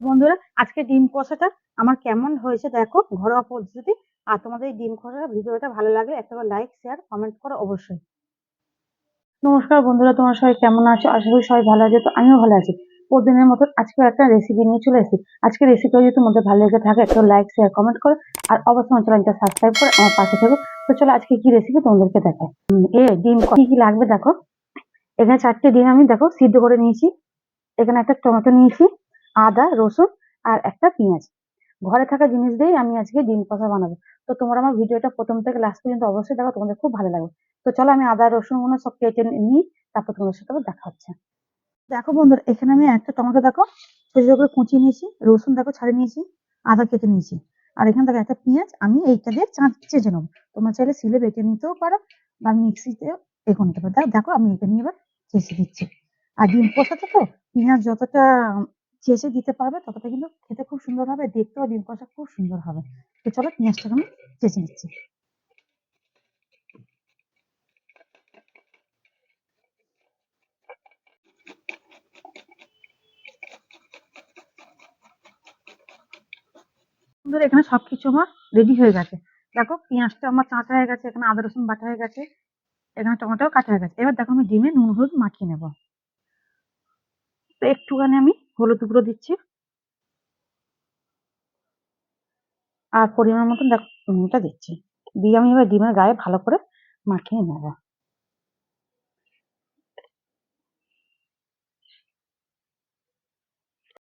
বন্ধুরা, আজকে ডিম কষাটা আমার কেমন হয়েছে দেখো, ঘরোয়া পদ্ধতি। আর তোমাদের এই ডিম কষাটা ভিডিওটা ভালো লাগলে একটা লাইক শেয়ার কমেন্ট করো অবশ্যই। নমস্কার বন্ধুরা, তোমার সবাই কেমন আছো? আশা করি সবাই ভালো আছে, তো আমিও ভালো আছি। প্রতিদিনের মতন আজকে একটা রেসিপি নিয়ে চলে এসেছি। আজকে রেসিপি যদি তোমাদের ভালো লেগে থাকে, একটা লাইক শেয়ার কমেন্ট করো। আর অবশ্যই আমার চ্যানেলটা সাবস্ক্রাইব করে আমার পাশে থাকো। তো চলো আজকে কি রেসিপি তোমাদেরকে দেখায় এ ডিম কি কি লাগবে দেখো। এখানে চারটে ডিম আমি দেখো সিদ্ধ করে নিয়েছি। এখানে একটা টমেটো নিয়েছি। আদা, রসুন আর একটা পেঁয়াজ। ঘরে থাকা জিনিস দিয়েই আমি আজকে ডিম কষা বানাবো। তো তোমরা আমার ভিডিওটা প্রথম থেকে লাস্ট পর্যন্ত অবশ্যই দেখো, তোমাদের খুব ভালো লাগবে। তো চলো আমি আদা, রসুনগুলো সব কেটে নিই, তারপর তোমাদের সাথে দেখা হচ্ছে। দেখো বন্ধুরা, এখানে আমি একটা টমেটো দেখো ছোট করে কুচিয়ে নিয়েছি, রসুন দেখো ছাড়িয়ে নিয়েছি, আদা কেটে নিয়েছি। আর এখানে দেখো একটা পেঁয়াজ, আমি এইটা দিয়ে চাঁচ চেঁচে নেব। তোমরা চাইলে সিলে বেটে নিতেও পারো বা মিক্সিতে এ করে নিতে পারো। দেখো- আমি এটা নিয়ে এবার চেঁচে দিচ্ছি। আর ডিম কষাতে তো পেঁয়াজ যতটা চেঁচে দিতে পারবে, ততটা কিন্তু খেতে খুব সুন্দর হবে, দেখতেও ডিম কষা খুব সুন্দর হবে। তো চলো পেঁয়াজটাকে আমি চেঁচে নিচ্ছি। বন্ধুরা এখানে সবকিছু আমার রেডি হয়ে গেছে। দেখো, পেঁয়াজটা আমার চাঁচা হয়ে গেছে, এখানে আদা, রসুন বাটা হয়ে গেছে, এখানে টমেটো কাটা হয়ে গেছে। এবার দেখো আমি ডিমে নুন, হলুদ মাখিয়ে নেব। তো একটুখানি আমি হলুদ গুঁড়ো দিচ্ছি। আর পরিমাণ মতন দেখো, নুনটা দিচ্ছি। দিয়ে আমি এবার ডিমের গায়ে ভালো করে মাখিয়ে নেব।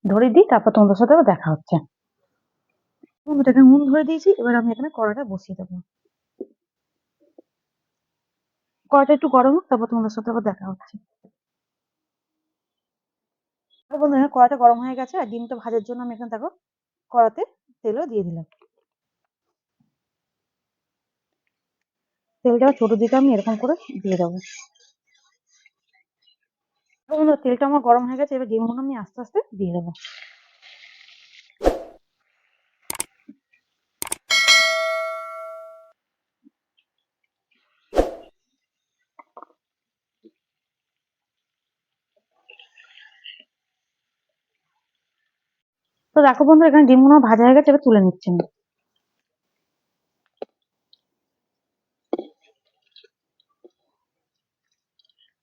ধরে দিই, তারপর তোমাদের সাথে আবার দেখা হচ্ছে। নুন ধরে দিয়েছি, এবার আমি এখানে কড়াটা বসিয়ে দেবো। কড়াটা একটু গরম হোক, তারপর তোমাদের সাথে আবার দেখা হচ্ছে। কড়াটা গরম হয়ে গেছে আর ডিমটা ভাজার জন্য আমি এখানে দেখো কড়াতে তেলও দিয়ে দিলাম। তেলটা ছোট দিকে আমি এরকম করে দিয়ে দেবো। তেলটা আমার গরম হয়ে গেছে, এবার ডিমগুলো আমি আস্তে আস্তে দিয়ে দেবো। দেখো বন্ধু, এখানে ডিমগুলো ভাজা হয়ে গেছে, এবার তুলে নিচ্ছি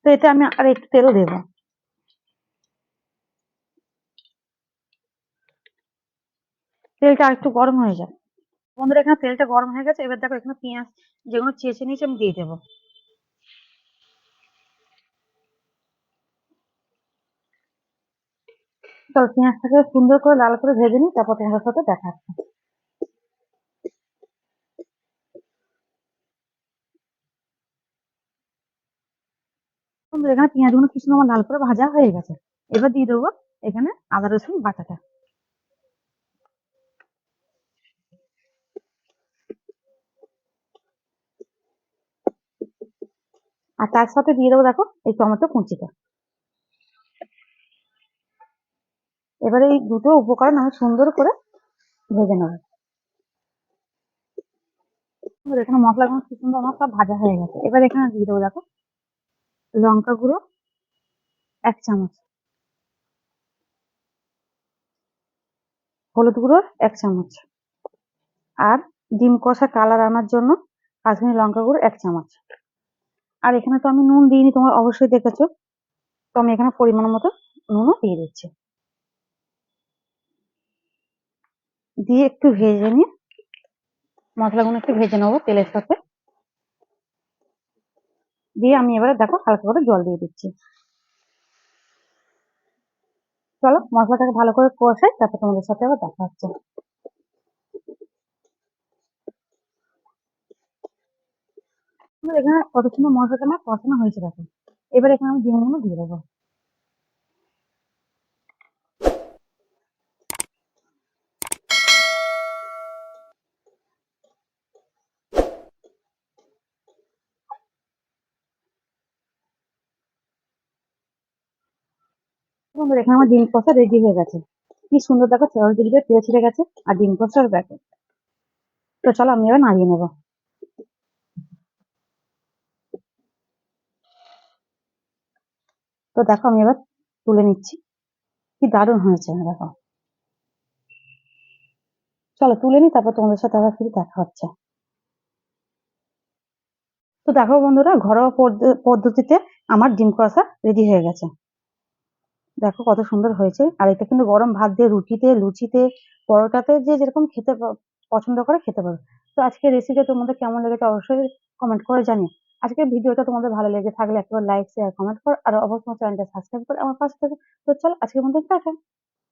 তো এতে আমি আর একটু তেলও দেবো। তেলটা আর একটু গরম হয়ে যায় বন্ধুরা, এখানে তেলটা গরম হয়ে গেছে, এবার দেখো এখানে পেঁয়াজ যেগুলো চেঁচে নিয়েছি আমি দিয়ে দেবো। তো পেঁয়াজটাকে সুন্দর করে লাল করে ভেজে নিই তারপর তোমাদের সাথে দেখা এখানে পেঁয়াজগুলো কি সুন্দর আমার লাল করে ভাজা হয়ে গেছে। এবার দিয়ে দেবো এখানে আদা, রসুন, বাটাটা। আর তার সাথে দিয়ে দেবো দেখো এই টমেটো কুচিটা। এবারে এই দুটো উপকরণ আমি সুন্দর করে ভেজে নেব। এখানে মশলাগুলো কি সুন্দর আমার সব ভাজা হয়ে গেছে। এবার এখানে দিয়ে দেবো, দেখো, লঙ্কা গুঁড়ো এক চামচ। হলুদ গুঁড়ো এক চামচ। আর ডিম কষা কালার আনার জন্য কাশ্মীরি লঙ্কা গুঁড়ো এক চামচ। আর এখানে তো আমি নুন দিইনি, তোমরা অবশ্যই দেখেছ। তো আমি এখানে পরিমাণ মতো নুনও দিয়ে দিচ্ছি। দিয়ে একটু ভেজে নিয়ে মশলাগুলো একটু ভেজে নেব তেলের সাথে। দিয়ে আমি এবারে দেখো হালকা করে জল দিয়ে দিচ্ছি। চলো মশলাটাকে ভালো করে কষাই তারপর তোমাদের সাথে আবার দেখা হচ্ছে। এখানে কত সুন্দর মশলাটা আমার কষানো হয়েছে দেখো। এবার এখানে আমি ডিমগুলো দিয়ে দেবো। বন্ধুরা, এখানে আমার ডিম কষা রেডি হয়ে গেছে। কি সুন্দর দেখো চারিদিক তেল ছেড়ে গেছে, আর ডিম কষার দেখো তো চলো, আমি এবার নাড়িয়ে নেব। তো দেখো, আমি এবার তুলে নিচ্ছি। কি দারুণ হয়েছে, দেখো। চলো, তুলে নিই, তারপর তোমাদের সাথে আবার ফিরে দেখা হচ্ছে। তো দেখো বন্ধুরা, ঘরোয়া পদ্ধ- পদ্ধতিতে আমার ডিম কষা রেডি হয়ে গেছে। দেখো কত সুন্দর হয়েছে। আর এটা কিন্তু গরম ভাত দিয়ে, রুটিতে, লুচিতে, পরোটাতে যে যেরকম খেতে পছন্দ করে খেতে পারো। তো আজকে রেসিপিটা তোমাদের কেমন লেগেছে অবশ্যই কমেন্ট করে জানিও। আজকের ভিডিওটা তোমাদের ভালো লেগে থাকলে একবার লাইক শেয়ার কমেন্ট কর। আর অবশ্যই চ্যানেলটা সাবস্ক্রাইব করে আমার পাশে থাকো। তো চলো আজকের মতো টাটা।